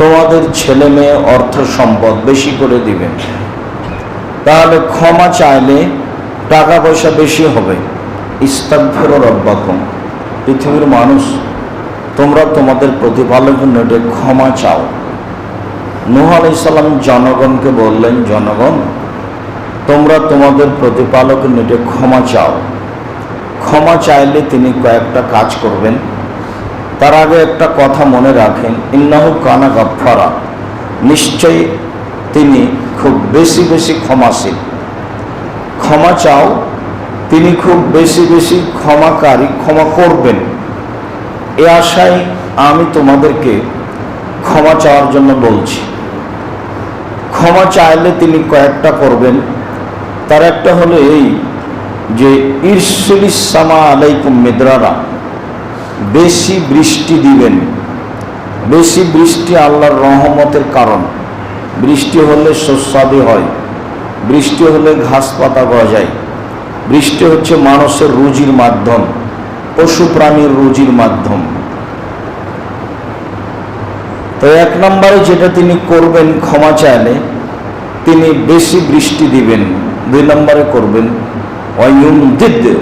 তোমাদের ছেলে মেয়ে অর্থ সম্পদ বেশি করে দিবেন তাহলে ক্ষমা চাইলে টাকা পয়সা বেশি হবে। ইস্তাকফের রব্বাকুম। পৃথিবীর মানুষ, তোমরা তোমাদের প্রতিপালকের নেটে ক্ষমা চাও। নুহ আলাইসাল্লাম জনগণকে বললেন, জনগণ, তোমরা তোমাদের প্রতিপালকের নেটে ক্ষমা চাও। ক্ষমা চাইলে তিনি কয়েকটা কাজ করবেন। তার আগে একটা কথা মনে রাখেন, ইন্নাহু কানা গাফারা নিশ্চয়ই তিনি খুব বেশি বেশি ক্ষমাশীল। ক্ষমা চাও, তিনি খুব বেশি বেশি ক্ষমাকারী, ক্ষমা করবেন। এ আশায় আমি তোমাদেরকে ক্ষমা চাওয়ার জন্য বলছি। ক্ষমা চাইলে তিনি কয়েকটা করবেন। তার একটা হলো এই যে ঈর্ষলিসামা আলাইকুম মেদরারা। বেশি বৃষ্টি দিবেন। বেশি বৃষ্টি আল্লাহর রহমতের কারণ। বৃষ্টি হলে শস্যাদি হয়। বৃষ্টি হলে ঘাস পাতা গজায়। বৃষ্টি হচ্ছে মানুষের রুজির মাধ্যম, পশু প্রাণীর রুজির মাধ্যম। তো এক নম্বরে যেটা তিনি করবেন ক্ষমা চাইলে, তিনি বেশি বৃষ্টি দিবেন। দুই নম্বরে করবেন অয়ুম দিদ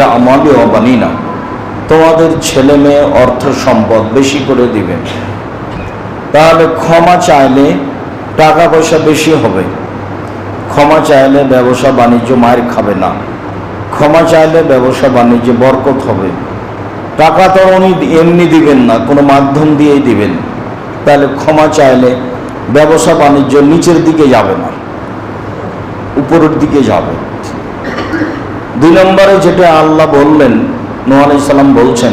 আমাকে অবানি না তোমাদের ছেলে মেয়ে অর্থ সম্পদ বেশি করে দিবেন তাহলে ক্ষমা চাইলে টাকা পয়সা বেশি হবে। ক্ষমা চাইলে ব্যবসা বাণিজ্য মায়ের খাবে না। ক্ষমা চাইলে ব্যবসা বাণিজ্য বরকত হবে। টাকা তো উনি এমনি দিবেন না, কোনো মাধ্যম দিয়েই দিবেন। তাহলে ক্ষমা চাইলে ব্যবসা বাণিজ্য নিচের দিকে যাবে না, উপরের দিকে যাবে। দুই নম্বরে যেটা আল্লাহ বললেন নোয়া বলছেন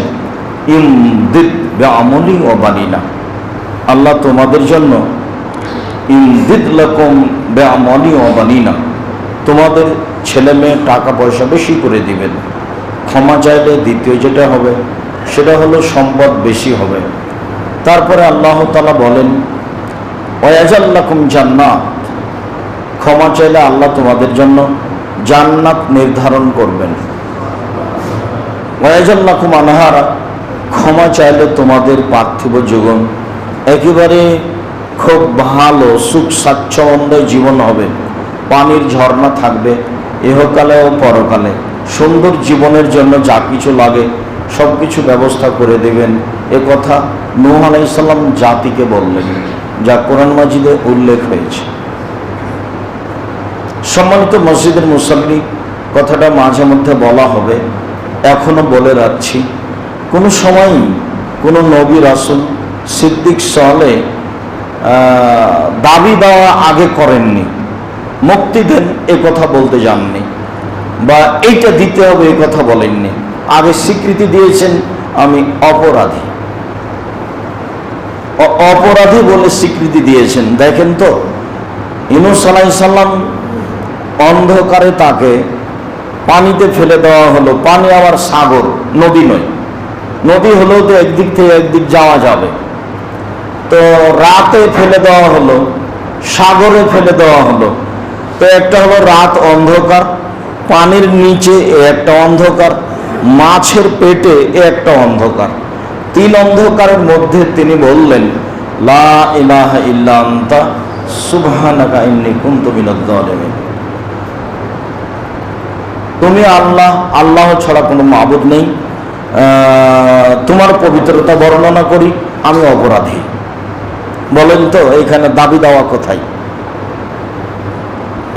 ইম দিদ আমলি ও বানিনা আল্লাহ তোমাদের জন্য ইন্দিদ লকম বেআমলি ও বানিনা তোমাদের ছেলে মেয়ে টাকা পয়সা বেশি করে দিবেন। ক্ষমা চাইলে দ্বিতীয় যেটা হবে, সেটা হলো সম্পদ বেশি হবে। তারপরে আল্লাহ তালা বলেন ওয়াজাল্লাকুম জান্নাত। ক্ষমা চাইলে আল্লাহ তোমাদের জন্য জান্নাত নির্ধারণ করবেন। আনহারা, ক্ষমা চাইলে তোমাদের পার্থিব জীবন। একেবারে খুব ভালো, সুখ, স্বাচ্ছন্দ্য জীবন হবে। পানির ঝর্ণা থাকবে, এহকালে ও পরকালে। সুন্দর জীবনের জন্য যা কিছু লাগে সব কিছু ব্যবস্থা করে দেবেন। এ কথা নূহ আলাইসাল্লাম জাতিকে বললেন, যা কোরআন মাজিদে উল্লেখ হয়েছে। সম্মানিত মসজিদের মুসল্লি, কথাটা মাঝে মধ্যে বলা হবে। এখনও বলে রাখছি, কোনো সময়ই কোনো নবী রাসুল সিদ্দিক সলে দাবি দেওয়া আগে করেননি, মুক্তি দেন, এ কথা বলতে যাননি, বা এইটা দিতে হবে, এ কথা বলেননি। আগে স্বীকৃতি দিয়েছেন, আমি অপরাধী। অপরাধী বলে স্বীকৃতি দিয়েছেন। দেখেন তো, ইনুস আলাই অন্ধকারে তাকে পানিতে ফেলে দেওয়া হলো। পানি আবার সাগর, নদী নয়। নদী হলেও তো একদিক থেকে একদিক যাওয়া যাবে। তো রাতে ফেলে দেওয়া হলো, সাগরে ফেলে দেওয়া হলো। তো একটা হলো রাত অন্ধকার, পানির নিচে একটা অন্ধকার, মাছের পেটে একটা অন্ধকার। তিন অন্ধকারের মধ্যে তিনি বললেন, লা ইলাহা ইল্লা আনতা, সুবহানাকা ইন্নী কুনতু জালিমিন তুমি আল্লাহ আল্লাহ ছাড়া কোনো মাবুদ নেই। তোমার পবিত্রতা বর্ণনা করি, আমি অপরাধী। বলেন তো, এখানে দাবি দেওয়া কোথায়?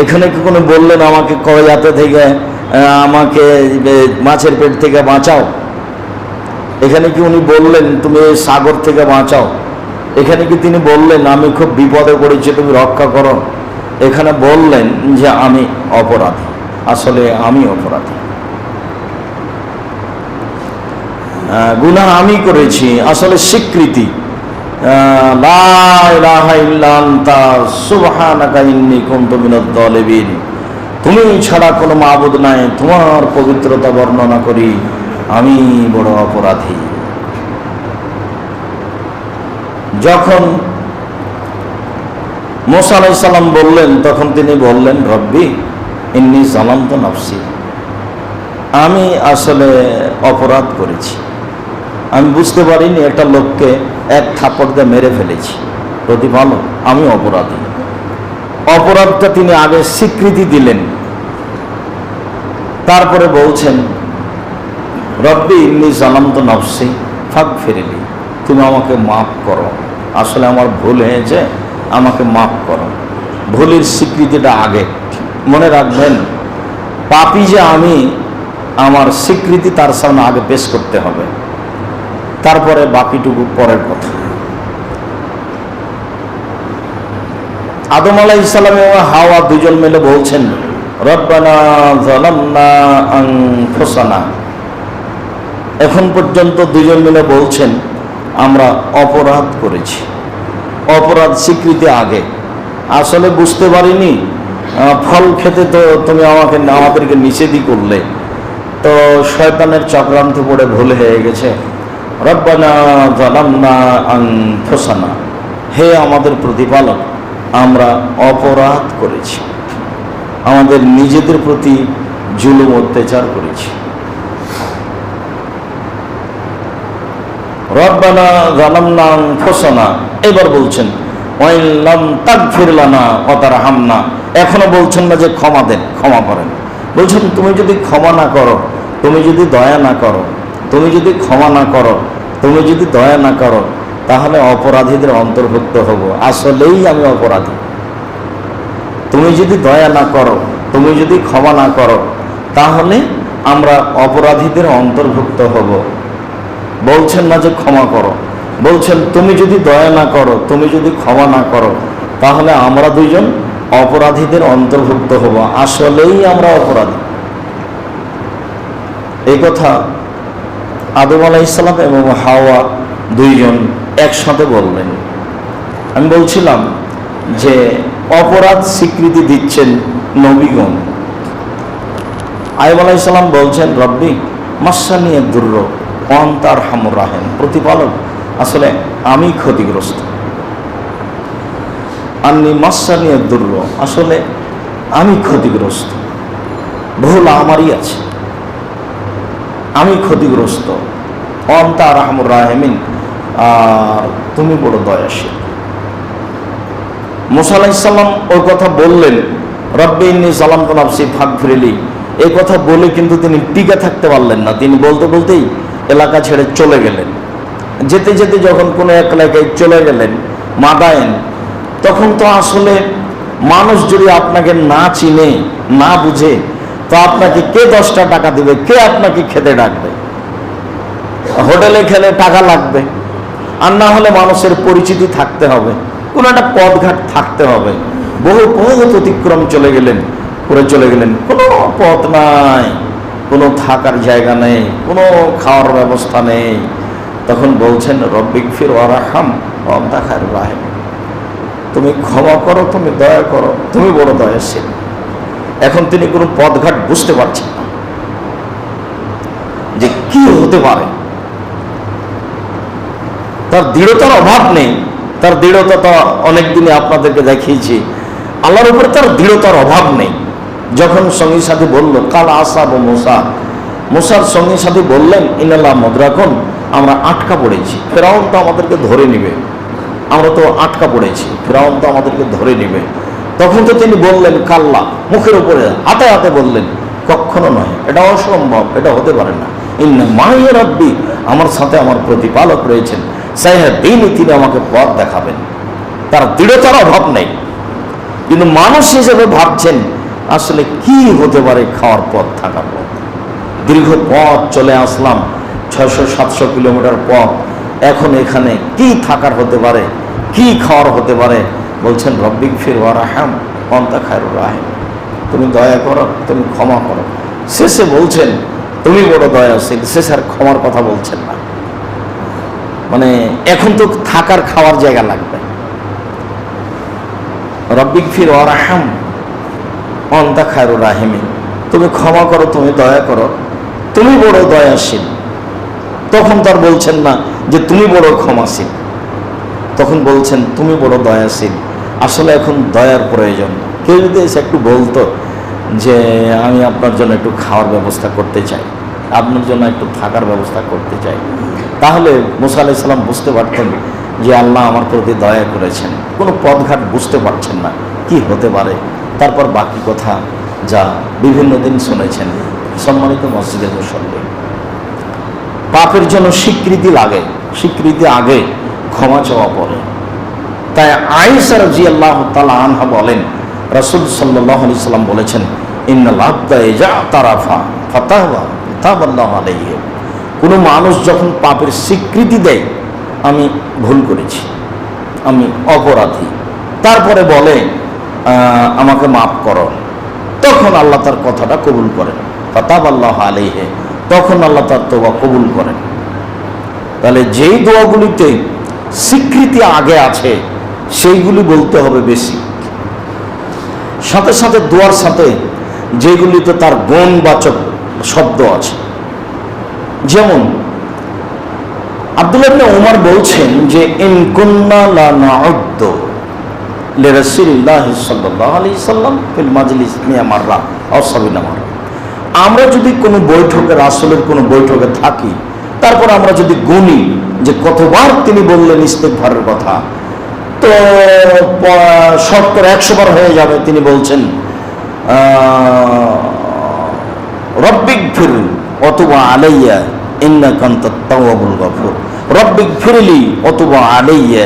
এখানে কি কোনো বললেন আমাকে কয়াতে থেকে আমাকে মাছের পেট থেকে বাঁচাও? এখানে কি উনি বললেন, তুমি সাগর থেকে বাঁচাও? এখানে কি তিনি বললেন, আমি খুব বিপদে পড়েছি, তুমি রক্ষা করো? এখানে বললেন যে আমি অপরাধী। আসলে আমি অপরাধী। গুনাহ আমি করেছি, আসলে স্বীকৃতি। তুমি ছাড়া কোনো মাবুদ নাই, তোমার পবিত্রতা বর্ণনা করি, আমি বড় অপরাধী। যখন মোসা আলাইসাল্লাম বললেন, তখন তিনি বললেন, রব্বি ইন্নি তো নফসি। আমি আসলে অপরাধ করেছি। আমি বুঝতে পারিনি একটা লোককে এক থাপড় দিয়ে মেরে ফেলেছি। প্রতিপালক আমি অপরাধী। অপরাধটা তিনি আগে স্বীকৃতি দিলেন। তারপরে বলছেন, রব্বি ইন্নি তো নফসি ফাঁক ফেরিলি তুমি আমাকে মাফ করো। আসলে আমার ভুল হয়েছে, আমাকে মাফ করো। ভুলের স্বীকৃতিটা আগে। মনে রাখবেন, পাপি যে আমি, আমার স্বীকৃতি তার সামনে আগে পেশ করতে হবে। তারপরে বাকিটুকু পরের কথা। আদম আলাহ ইসলাম এবং হাওয়া দুজন মিলে বলছেন, রব্বানা এখন পর্যন্ত দুজন মিলে বলছেন, আমরা অপরাধ করেছি। অপরাধ স্বীকৃতি আগে। আসলে বুঝতে পারিনি ফল খেতে তো তুমি আমাকে আমাদেরকে নিষেধই করলে। তো শয়তানের চক্রান্ত পড়ে ভুল হয়ে গেছে। রব্বানা জালামনা হে আমাদের প্রতিপালক, আমরা অপরাধ করেছি। আমাদের নিজেদের প্রতি জুলুম, অত্যাচার করেছি। রব্বানা জালামনা আনফুসানা। এবার বলছেন ওয়াইল্লাম তাগফির লানা ওয়া তারহামনা। এখনও বলছেন না যে ক্ষমা দেন, ক্ষমা করেন। বলছেন, তুমি যদি ক্ষমা না করো, তুমি যদি দয়া না করো, তুমি যদি ক্ষমা না করো, তুমি যদি দয়া না করো, তাহলে অপরাধীদের অন্তর্ভুক্ত হব। আসলেই আমি অপরাধী। তুমি যদি দয়া না করো, তুমি যদি ক্ষমা না করো, তাহলে আমরা অপরাধীদের অন্তর্ভুক্ত হব। বলছেন না যে ক্ষমা করো। বলছেন, তুমি যদি দয়া না করো, তুমি যদি ক্ষমা না করো, তাহলে আমরা দুইজন অপরাধীদের অন্তর্ভুক্ত হব। আসলেই আমরা অপরাধী। এই কথা আদম আলাহ ইসলাম এবং হাওয়া দুইজন একসাথে বললেন। আমি বলছিলাম যে অপরাধ স্বীকৃতি দিচ্ছেন নবীগণ। আইব আলাইসাল্লাম বলছেন, রব্বি মাসানিয়া দুর্র অন্তার হামুর রাহেন প্রতিপালক, আসলে আমি ক্ষতিগ্রস্ত। আন্নি মাসানিয়া দুর্র আসলে আমি ক্ষতিগ্রস্ত। ভুল আমারই আছে। আমি ক্ষতিগ্রস্ত। অন্তার হামুর রাহেমিন। আর তুমি বড় দয়াশীল। মুসা আলাইসাল্লাম ওই কথা বললেন, রব্বে ইন্নি সালাম তো নাফসি ফাঁক ফিরেলি এই কথা বলে কিন্তু তিনি টিকে থাকতে পারলেন না। তিনি বলতে বলতেই এলাকা ছেড়ে চলে গেলেন। যেতে যেতে যখন কোনো এক এলাকায় চলে গেলেন, মাদায়েন তখন তো আসলে মানুষ যদি আপনাকে না চিনে, না বুঝে, তো আপনাকে কে দশটা টাকা দিবে? কে আপনাকে খেতে ডাকবে? হোটেলে খেলে টাকা লাগবে। আর না হলে মানুষের পরিচিতি থাকতে হবে। কোনো একটা পথঘাট থাকতে হবে। বহু পথ অতিক্রম চলে গেলেন, করে চলে গেলেন। কোনো পথ নাই, কোনো থাকার জায়গা নেই, কোনো খাওয়ার ব্যবস্থা নেই। তখন বলছেন রব্বিক ফির ওয়ারাহাম অন্তাখার রাহেম। তুমি ক্ষমা করো, তুমি দয়া করো, তুমি বড় দয়াশীল। এখন তিনি কোনো পথঘাট বুঝতে পারছেন না যে কি হতে পারে। তার দৃঢ়তার অভাব নেই, তার দৃঢ়তা তো অনেক দিনে আপনাদেরকে দেখিয়েছি। আল্লাহর উপরে তার দৃঢ়তার অভাব নেই। যখন সঙ্গী সাথী বলল, কাল আসাব মোসা। মোসার সঙ্গী সাথী বললেন, ইনাল্লাহ মদ্রাখন আমরা আটকা পড়েছি। ফেরাউন তো আমাদেরকে ধরে নিবে। আমরা তো আটকা পড়েছি, ফেরাউন তো আমাদেরকে ধরে নিবে। তখন তো তিনি বললেন, কাল্লা, মুখের উপরে হাতে হাতে বললেন, কখনো নয়, এটা অসম্ভব, এটা হতে পারে না। মায়ের রব্বি, আমার সাথে আমার প্রতিপালক রয়েছেন। সাহেব দিনই তিনি আমাকে পথ দেখাবেন। তার দৃঢ়তার অভাব নেই। কিন্তু মানুষ হিসেবে ভাবছেন, আসলে কি হতে পারে খাওয়ার পথ থাকার পথ? দীর্ঘ পথ চলে আসলাম, ছয়শো সাতশো কিলোমিটার পথ। এখন এখানে কি থাকার হতে পারে? কি খাওয়ার হতে পারে? বলছেন, রব্বিক ফির ওয়ারাহাম অন্তা খায়রুর রাহেম। তুমি দয়া করো, তুমি ক্ষমা করো। শেষে বলছেন, তুমি বড় দয়াশীল। শেষে আর ক্ষমার কথা বলছেন না। মানে এখন তো থাকার, খাওয়ার জায়গা লাগবে। রব্বিক ফির ওয়ারাহাম অন্তা খায়রুর রাহিমি। তুমি ক্ষমা করো, তুমি দয়া করো। তুমি বড় দয়াশীল। তখন তার বলছেন না যে তুমি বড় ক্ষমাশীল। তখন বলছেন, তুমি বড় দয়াশীল। আসলে এখন দয়ার প্রয়োজন। কেউ যদি এসে একটু বলতো যে, আমি আপনার জন্য একটু খাওয়ার ব্যবস্থা করতে চাই। আপনার জন্য একটু থাকার ব্যবস্থা করতে চাই। তাহলে মুসা আলাইসাল্লাম বুঝতে পারতেন যে, আল্লাহ আমার প্রতি দয়া করেছেন। কোনো পথঘাট বুঝতে পারছেন না, কি হতে পারে? তারপর বাকি কথা যা বিভিন্ন দিন শুনেছেন। সম্মানিত মসজিদের মুসল্লি, পাপের জন্য স্বীকৃতি লাগে। স্বীকৃতি আগে ক্ষমা চাওয়া পরে তাই আয়েশা রাজি আল্লাহ তালা আনহা বলেন, রসুল সাল্লাহ সাল্লাম বলেছেন তারাফা কোনো মানুষ যখন পাপের স্বীকৃতি দেয়, আমি ভুল করেছি, আমি অপরাধী। তারপরে বলে আমাকে মাফ করো। তখন আল্লাহ তার কথাটা কবুল করেন। ফতাব আল্লাহ আলাইহে। তখন আল্লাহ তার তোবা কবুল করেন। তাহলে যেই দোয়াগুলিতে স্বীকৃতি আগে আছে, সেইগুলি বলতে হবে বেশি। সাথে সাথে দোয়ার সাথে যেগুলিতে তার গুণবাচক শব্দ আছে। যেমন আব্দুল্লাহ ওমর বলছেন যে আমরা যদি কোনো বৈঠকে, রাসূলের কোনো বৈঠকে থাকি তারপর আমরা যদি গুনি যে কতবার তিনি বললেন ইস্তেগফারের কথা, তো শতকরা একশো বার হয়ে যাবে, তিনি বলছেন রব্বিক ফির অথবা আলাইয়া ইন্না কান্ত তাওয়াবুল গফুর। রব্বিক ফিরলি অথবা আলাইয়া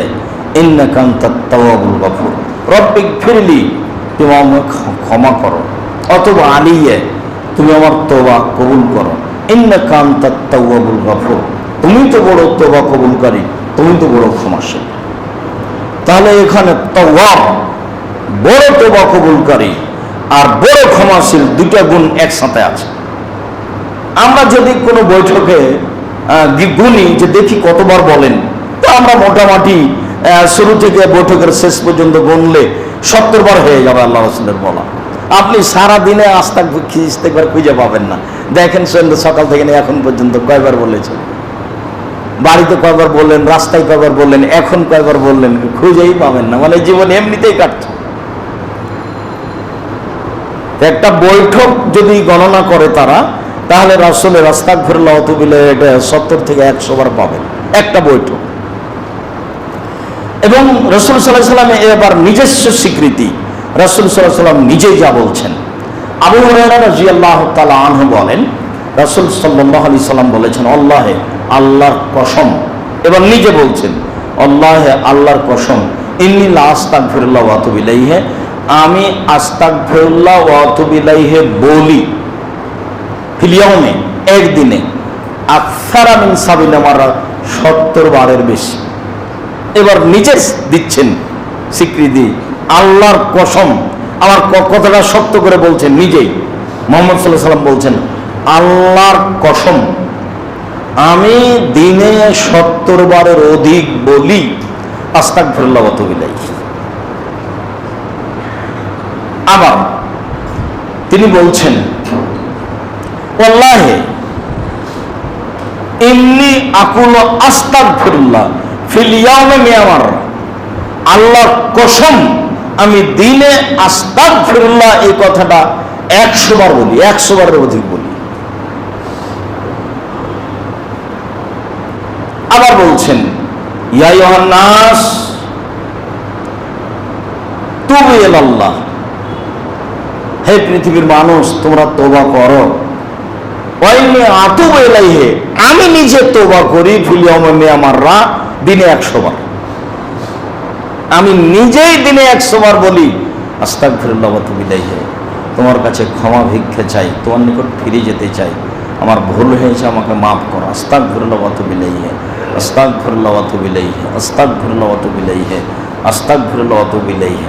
ইন্না কান্ত তাওয়াবুল গফুর। রব্বিক ফিরলি, তুমি আমাকে ক্ষমা করো। অথবা আলিয়া তুমি আমার তোবা কবুল করো। ইন্না তাওয়াবুল গফুর। তুমি তো বড় তোবা কবুলকারী, তুমি তো বড় ক্ষমাশীল। তাহলে এখানে তওয়াব, বড় তোবা কবুলকারী আর বড় ক্ষমাশীল দুটা গুণ একসাথে আছে। আমরা যদি কোনো বৈঠকে গুনি যে দেখি কতবার বলেন, তো আমরা মোটামুটি শুরু থেকে বৈঠকের শেষ পর্যন্ত গুনলে সত্তর বার হয়ে যাবে আল্লাহ রসুলের বলা। আপনি সারা দিনে আস্তা খিস্তে খুঁজে পাবেন না। দেখেন সন্ধ্যে সকাল থেকে এখন পর্যন্ত কয়বার বলেছেন? বাড়িতে কয়বার বললেন, রাস্তায় কয়বার বললেন, এখন কয়বার বললেন, খুঁজেই পাবেন না। মানে জীবন এমনিতেই কাটছে। একটা বৈঠক যদি গণনা করে তারা, তাহলে রাসুলের রাস্তাক ফিরল্লাহ তুবিলে এটা সত্তর থেকে একশো বার পাবেন। একটা বৈঠক। এবং রসুল সাল্লাহ সাল্লামে এবার নিজস্ব স্বীকৃতি। রসুল সাল্লাহ সাল্লাম নিজেই যা বলছেন। আবু রাজি আল্লাহ তালা আনহু বলেন, রসুল সাল্লাহ আলি সাল্লাম বলেছেন, আল্লাহে আল্লাহর কসম। এবার নিজে বলছেন, আল্লাহে আল্লাহর কসম। ইন্নি আস্তাক ফিরুল্লাহ ওয়াতুবিলাইহে আমি আস্তাক ফিরুল্লাহ ওয়াতুবিলাইহে বলি, ফিলিয়মে, একদিনে, আকসারা মিন সাবিনা মারা সত্তর বারের বেশি। এবার নিজে দিচ্ছেন স্বীকৃতি, আল্লাহর কসম। আমার কথাটা সত্য করে বলছেন নিজেই। মোহাম্মদ সাল্লাহ সাল্লাম বলছেন, আল্লাহর কসম, আমি দিনে সত্তর বারের অধিক বলি আস্তাক ফিরল্লাহ বিলাই আবার তিনি বলছেন ওল্লাহে এমনি আকুল আস্তাক ফিরুল্লাহ ফিলিয়ামে মেয়ামার। আল্লাহর কসম আমি দিনে আস্তাক ফিরুল্লাহ এই কথাটা একশো বার বলি, একশো বারের অধিক বলি। আবার বলছেন, ইয়া ইয়োহান্নাস তুবু আল্লাহ হে পৃথিবীর মানুষ, তোমরা তোবা করো। আমি নিজে তোবা করি ফিলিয়মে আমাররা দিনে একশো বার। আমি নিজেই দিনে একশো বার বলি আস্তাক ফিরুল্লাহ বিদাইহে তোমার কাছে ক্ষমা ভিক্ষে চাই, তোমার নিকট ফিরে যেতে চাই। আমার ভুল হয়েছে, আমাকে মাফ করো। আস্তাক ফিরুল্লাহ বিলাইহে আস্তাক ফিরুল্লাহ বিলাইহে আস্তাক ফিরুল্লাহ বিলাইহে আস্তাক ফিরুল্লাহ বিলাইহে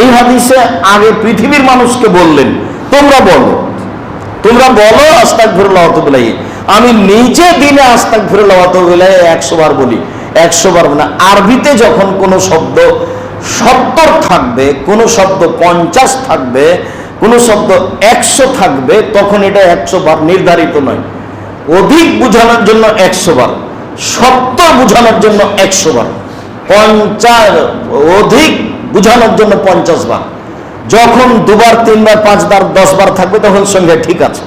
এই হাদিসে আগে পৃথিবীর মানুষকে বললেন, তোমরা বলো। তোমরা বলো আস্তাক ফিরুল্লাহ আমি নিজে দিনে আস্তাক ফিরুল্লাহ একশো বার বলি। একশো বার না আরবিতে যখন কোনো শব্দ সত্তর থাকবে, কোনো শব্দ পঞ্চাশ থাকবে, কোনো শব্দ একশো থাকবে, তখন এটা একশো বার নির্ধারিত নয়। অধিক বোঝানোর জন্য একশো বার, সত্তর বোঝানোর জন্য একশো বার, পঞ্চাশ, অধিক বোঝানোর জন্য পঞ্চাশ বার। যখন দুবার, তিনবার, পাঁচবার দশ বার থাকবে, তখন সঙ্গে ঠিক আছে।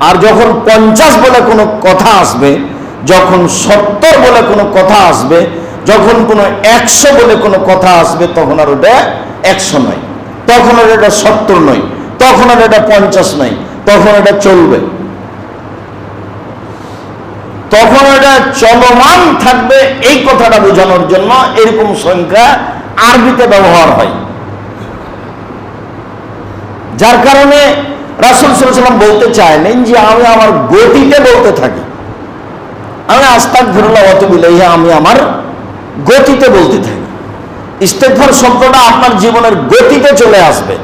আর যখন পঞ্চাশ বলে কোনো কথা আসবে যখন সত্তর বলে কোনো কথা আসবে, যখন কোনো একশো বলে কোনো কথা আসবে, তখন আর ওটা একশো নয়। তখন আর এটা সত্তর নয়। তখন আর এটা পঞ্চাশ নয়। তখন এটা চলবে। তখন এটা চলমান থাকবে এই কথাটা বোঝানোর জন্য এরকম সংখ্যা আরবিতে ব্যবহার হয়। যার কারণে রাসুল সাল্লাম বলতে চাইলেন যে আমি আমার গতিতে বলতে থাকি। আমি আস্তাক ধরলাম অত বিলাইয়া আমি আমার গতিতে বলতে থাকি। ইস্তেফার শব্দটা আপনার জীবনের গতিতে চলে আসবে।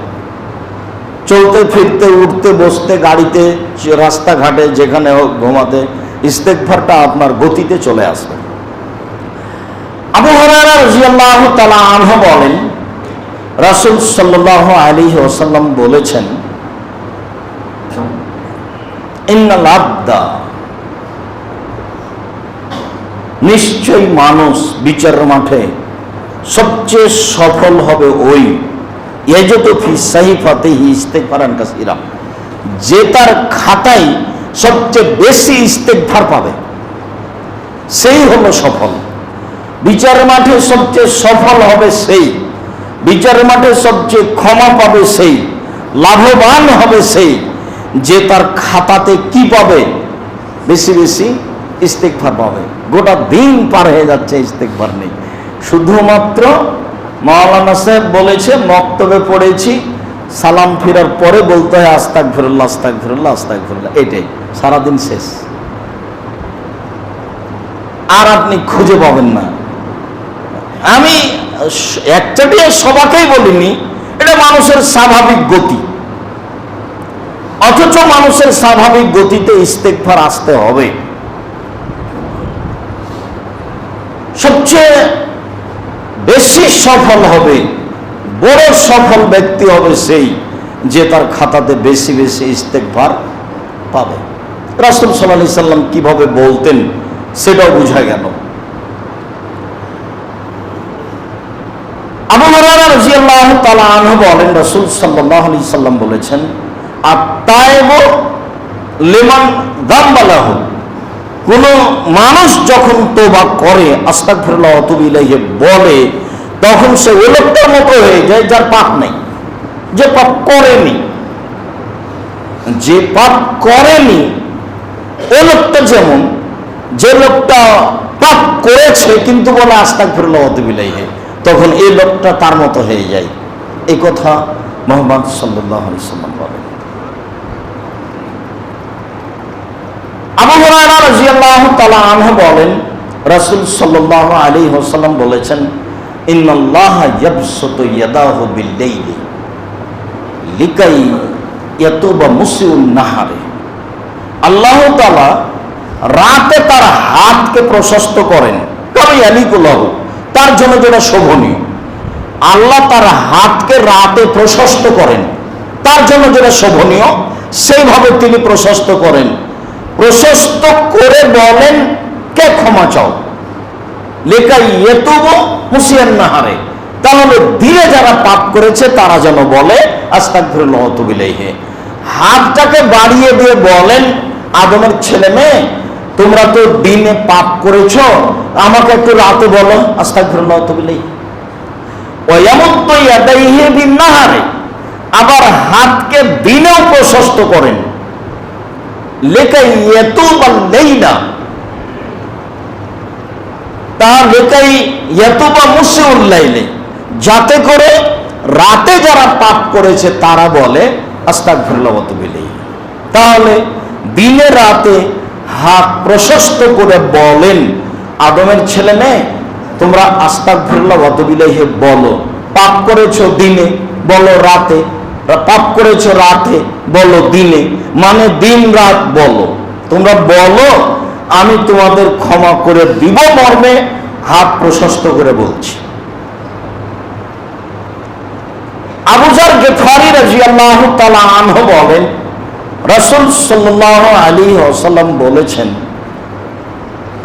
চলতে, ফিরতে, উঠতে, বসতে, গাড়িতে রাস্তাঘাটে, যেখানে হোক, ঘুমাতে ইস্তেকভারটা আপনার গতিতে চলে আসবে। আবু তালা আনহ বলেন, রাসুল সাল্লাহ আলী ওসাল্লাম বলেছেন নিশ্চয়ই মানুষ বিচার মাঠে সবচেয়ে সফল হবে ওই এজতফি সাহিফাতে ইস্তেকফারান কাসিরা। যে তার খাতায় সবচেয়ে বেশি ইস্তেকফার পাবে, সেই হলো সফল। বিচার মাঠে সবচেয়ে সফল হবে সেই। বিচার মাঠে সবচেয়ে ক্ষমা পাবে সেই। লাভবান হবে সেই। যে তার খাতাতে কি পাবে, বেশি বেশি ইস্তেকফার পাবে। গোটা দিন পার হয়ে যাচ্ছে ইস্তেকফার নেই। শুধুমাত্র মাওলানা সাহেব বলেছে, মক্তবে পড়েছি, সালাম ফেরার পরে বলতে হয় আস্তাক ফিরুল্লাহ আস্তাক ফিরুল্লাহ আস্তাক ফিরুল্লাহ এটাই, সারাদিন শেষ। আর আপনি খুঁজে পাবেন না। আমি দিয়ে সবাকেই বলিনি, এটা মানুষের স্বাভাবিক গতি। অথচ মানুষের স্বাভাবিক গতিতে ইস্তেকফার আসতে হবে। সবচেয়ে বেশি সফল হবে, বড় সফল ব্যক্তি হবে সেই যে তার খাতাতে বেশি বেশি ইস্তেকভার পাবে। রাসুল সাল্লাহ সাল্লাম কীভাবে বলতেন সেটাও বোঝা গেল। রাসূল বলেছেন, আত্তায়েব লিমান দাম্বালাহু। কোন মানুষ যখন তোবা করে, আস্তাগফিরুল্লাহ ওয়া তুবু ইলাইহি, বলে, তখন সে ওই লোকটার মতো হয়ে যায়, যার পাপ নেই। যে পাপ করেনি, যে পাপ করেনি ওই লোকটা যেমন, যে লোকটা পাপ করেছে, কিন্তু বলে আস্তাগফিরুল্লাহ ওয়া তুবু ইলাইহি, তখন এই লোকটা তার মতো হয়ে যায়। এই কথা মোহাম্মদ সাল্লাহ সাল্লাম বলেন। বলেন, রাসূল আলাইহি ওয়াসাল্লাম বলেছেন আল্লাহ রাতে তার হাতকে প্রশস্ত করেন তার জন্য যেটা শোভনীয়। আল্লাহ তার হাতকে রাতে প্রশস্ত করেন, তার জন্য যেটা শোভনীয়, সেইভাবে তিনি প্রশস্ত করেন। প্রশস্ত করে বলেন, কে ক্ষমা চাও? লেখাই এতুব হুসিয়ান নাহারে। তাহলে দিনে যারা পাপ করেছে, তারা যেন বলে আস্তাক হে হাতটাকে বাড়িয়ে দিয়ে বলেন, আদমের ছেলে মেয়ে, তোমরা তো দিনে পাপ করেছ, আমাকে একটু রাতে বলো আস্তাক ফিরুল্লাহতবিলেই নাহারে। আবার হাতকে দিনেও প্রশস্ত করেন। বা যাতে করে রাতে যারা পাপ করেছে তারা বলে তাহলে দিনে রাতে হাত প্রশস্ত করে বলেন, আদমের ছেলে মেয়ে, তোমরা আস্তাক ফিরল্লা হে বলো। পাপ করেছ দিনে, বলো রাতে। পাপ করেছ রাতে, বলো দিনে। মানে দিন রাত বলো। তোমরা বলো, আমি তোমাদের ক্ষমা করে দিব মর্মে, হাত প্রশস্ত করে বলছি। আবুজার গেফারি রাজি আল্লাহ তালা আনহ বলেন, রসুল সাল্লাহ আলী ওসাল্লাম বলেছেন,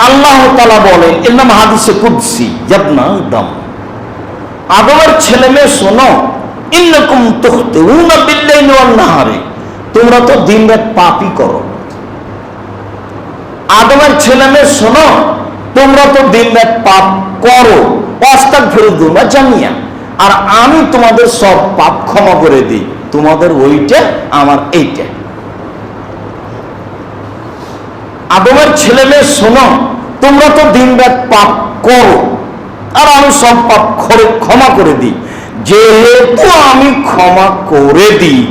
আল্লাহ তালা বলেন এর নাম হাদিসে কুদ্সি জবনা দম। আদমের ছেলে মেয়ে শোনো ইন্নকুম তুখতে উনা বিল্লাইন ওয়ান নাহারে। তোমরা তো দিন রাত পাপই করো। আদমের ছেলে মেয়ে শোনো, তোমরা তো দিন রাত পাপ করো। অস্তাক ফেরত বা জানিয়া আর আমি তোমাদের সব পাপ ক্ষমা করে দিই। তোমাদের ওইটা, আমার এইটা। আদমের ছেলে মেয়ে শোনো, তোমরা তো দিন রাত পাপ করো। আর আমি সব পাপ ক্ষমা করে দিই। যেহেতু আমি ক্ষমা করে দিই,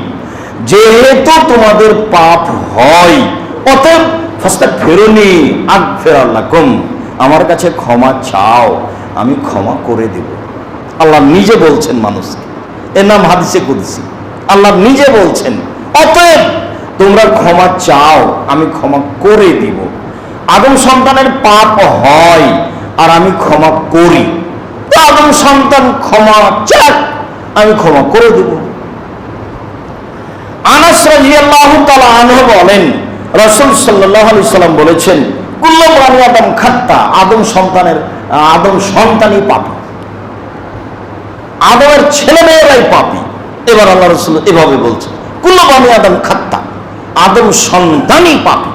যেহেতু তোমাদের পাপ হয়, অতএব ফাস্তা ফেরোনি আগ ফেরাল্লা কম আমার কাছে ক্ষমা চাও, আমি ক্ষমা করে দেব। আল্লাহ নিজে বলছেন মানুষকে। এর নাম হাদিসে কুদিসি। আল্লাহ নিজে বলছেন, অতএব তোমরা ক্ষমা চাও, আমি ক্ষমা করে দিব। আদম সন্তানের পাপ হয়, আর আমি ক্ষমা করি। আদম সন্তান ক্ষমা চাক, আমি ক্ষমা করে দেব। আনাস বলেন, রাসূল সাল্লাম বলেছেন আদম খাত্তা আদম সন্তানের, আদম সন্তানই পাপী। আদমের ছেলে মেয়েরাই পাপী। এবার আল্লাহ রসুল এভাবে বলছে কুল্লু বানি আদম খাত্তা আদম সন্তানই পাপী।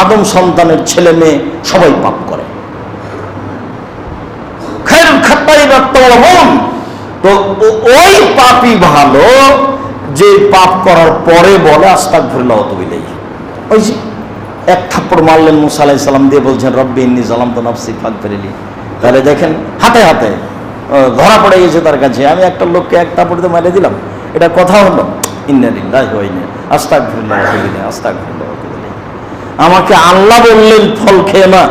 আদম সন্তানের ছেলে মেয়ে সবাই পাপ করে খের তো ওই পাপই ভালো, যে পাপ করার পরে বলে আস্তাক ভুল্লাহ তবিলেই ওই যে এক থাপ্পড় মারলেন মুসা আলাই সালাম, দিয়ে বলছেন, রব্বি ইন্নি জালাম তো নফসি ফাঁক ফেরেলি তাহলে দেখেন, হাতে হাতে ধরা পড়ে গেছে তার কাছে। আমি একটা লোককে এক থাপ্পড় দিয়ে মারে দিলাম। এটা কথা হলো ইন্নালিল্লাহ আস্তাক তবিলে আস্তাক তবিলে আমাকে আল্লাহ বললেন, ফল খেয়ে না।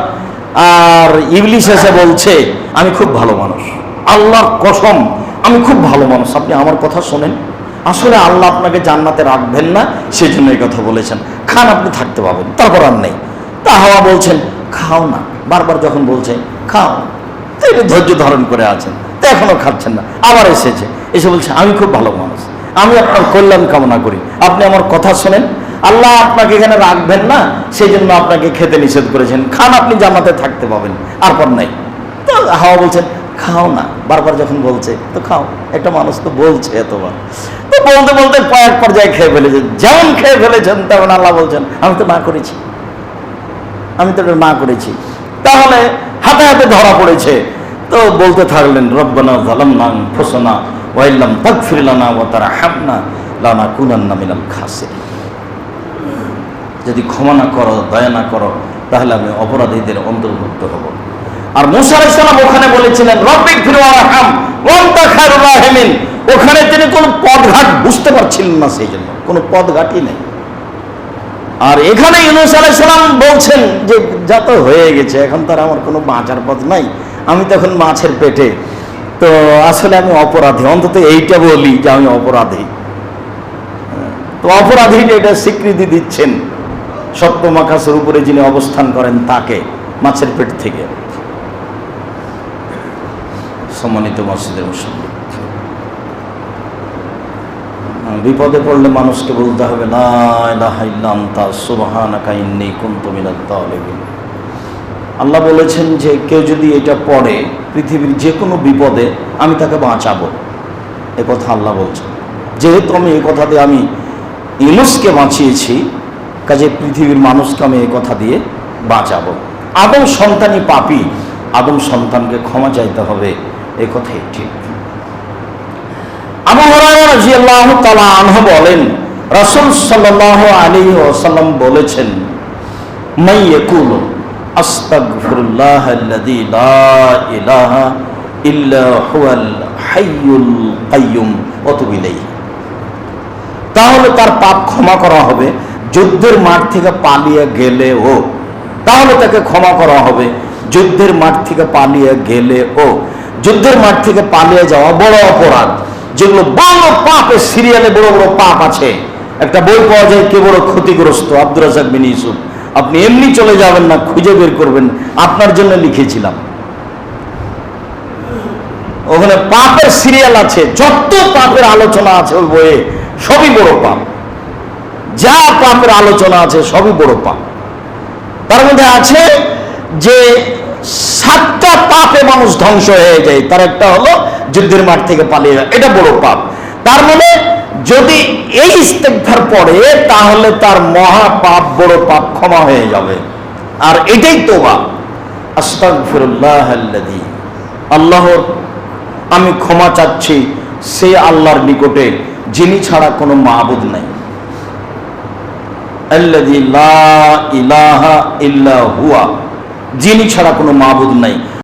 আর ইবলিশ এসে বলছে, আমি খুব ভালো মানুষ। আল্লাহর কসম, আমি খুব ভালো মানুষ। আপনি আমার কথা শোনেন। আসলে আল্লাহ আপনাকে জান্নাতে রাখবেন না সেই জন্য এই কথা বলেছেন। খান, আপনি থাকতে পাবেন তারপর আর নেই। তা হাওয়া বলছেন, খাও না। বারবার যখন বলছে, খাও তো ধৈর্য ধারণ করে আছেন। তো এখনও খাচ্ছেন না। আবার এসেছে। এসে বলছে, আমি খুব ভালো মানুষ। আমি আপনার কল্যাণ কামনা করি। আপনি আমার কথা শোনেন আল্লাহ আপনাকে এখানে রাখবেন না সেই জন্য আপনাকে খেতে নিষেধ করেছেন। খান আপনি জামাতে থাকতে পাবেন, আর পর নাই। তো হাওয়া বলছেন, খাও না। বারবার যখন বলছে, তো খাও। একটা মানুষ তো বলছে এতবার। তো বলতে বলতে কয়েক পর্যায়ে খেয়ে ফেলেছেন। যেমন খেয়ে ফেলেছেন, তেমন আল্লাহ বলছেন, আমি তো না করেছি। আমি তো এটা না করেছি। তাহলে হাতে হাতে ধরা পড়েছে। তো বলতে থাকলেন, রব্বানা জালামনা ফোসনা ওয়াইল্লাম তাগফিরলানা ওয়া তারহামনা লানা কুনান্না মিনাল খাসিরিন। যদি ক্ষমা না করো, দয়া না করো, তাহলে আমি অপরাধীদের অন্তর্ভুক্ত হব। আর মুসা আলাইসালাম ওখানে বলেছিলেন রব্বিক রাহিমিন। ওখানে তিনি কোনো পদঘাট বুঝতে পারছিলেন না সেই জন্য, কোনো পদঘাটই নেই। আর এখানে ইউনুস আলাইসালাম বলছেন যে, যা তো হয়ে গেছে, এখন তার আমার কোনো বাঁচার পথ নাই। আমি তখন মাছের পেটে। তো আসলে আমি অপরাধী, অন্তত এইটা বলি যে আমি অপরাধী। তো অপরাধী এটা স্বীকৃতি দিচ্ছেন। সত্য মাকাসের উপরে যিনি অবস্থান করেন তাকে, মাছের পেট থেকে। সম্মানিত মসজিদের বিপদে পড়লে মানুষকে বলতে হবে আল্লাহ বলেছেন যে, কেউ যদি এটা পড়ে, পৃথিবীর যে কোনো বিপদে আমি তাকে বাঁচাবো। এ কথা আল্লাহ বলছেন। যেহেতু আমি এই কথা দিয়ে আমি ইউনুসকে বাঁচিয়েছি কাজে পৃথিবীর মানুষকে আমি কথা দিয়ে বাঁচাবো। আদম সন্তানই পাপি, আদম সন্তানকে ক্ষমা চাইতে হবে, এ কথাই ঠিক। বলেন, রাসূল ওয়াসাল্লাম বলেছেন লা হাইয়ুল তাহলে তার পাপ ক্ষমা করা হবে। যুদ্ধের মাঠ থেকে পালিয়ে গেলে গেলেও তাহলে তাকে ক্ষমা করা হবে। যুদ্ধের মাঠ থেকে পালিয়ে গেলে গেলেও যুদ্ধের মাঠ থেকে পালিয়ে যাওয়া বড় অপরাধ, যেগুলো বড় পাপের সিরিয়ালে বড় বড় পাপ আছে। একটা বই পাওয়া যায়, কে বড় ক্ষতিগ্রস্ত? আব্দুর রাজাক বিন ইউসুফ। আপনি এমনি চলে যাবেন না, খুঁজে বের করবেন। আপনার জন্য লিখেছিলাম। ওখানে পাপের সিরিয়াল আছে, যত পাপের আলোচনা আছে ওই বইয়ে সবই বড় পাপ। যা পাপের আলোচনা আছে, সবই বড় পাপ। তার মধ্যে আছে যে সাতটা পাপে মানুষ ধ্বংস হয়ে যায়, তার একটা হলো যুদ্ধের মাঠ থেকে পালিয়ে যায় এটা বড় পাপ। তার মানে যদি এই ইস্তেকভার পড়ে, তাহলে তার মহা পাপ, বড় পাপ ক্ষমা হয়ে যাবে। আর এটাই তোবা। আস্তাগফিরুল্লাহ আল্লাহর আমি ক্ষমা চাচ্ছি সে আল্লাহর নিকটে, যিনি ছাড়া কোনো মাবুদ নাই আল্লাযী লা ইলাহা ইল্লা হুয়া যিনি ছাড়া কোনো মাহবুদ নাই।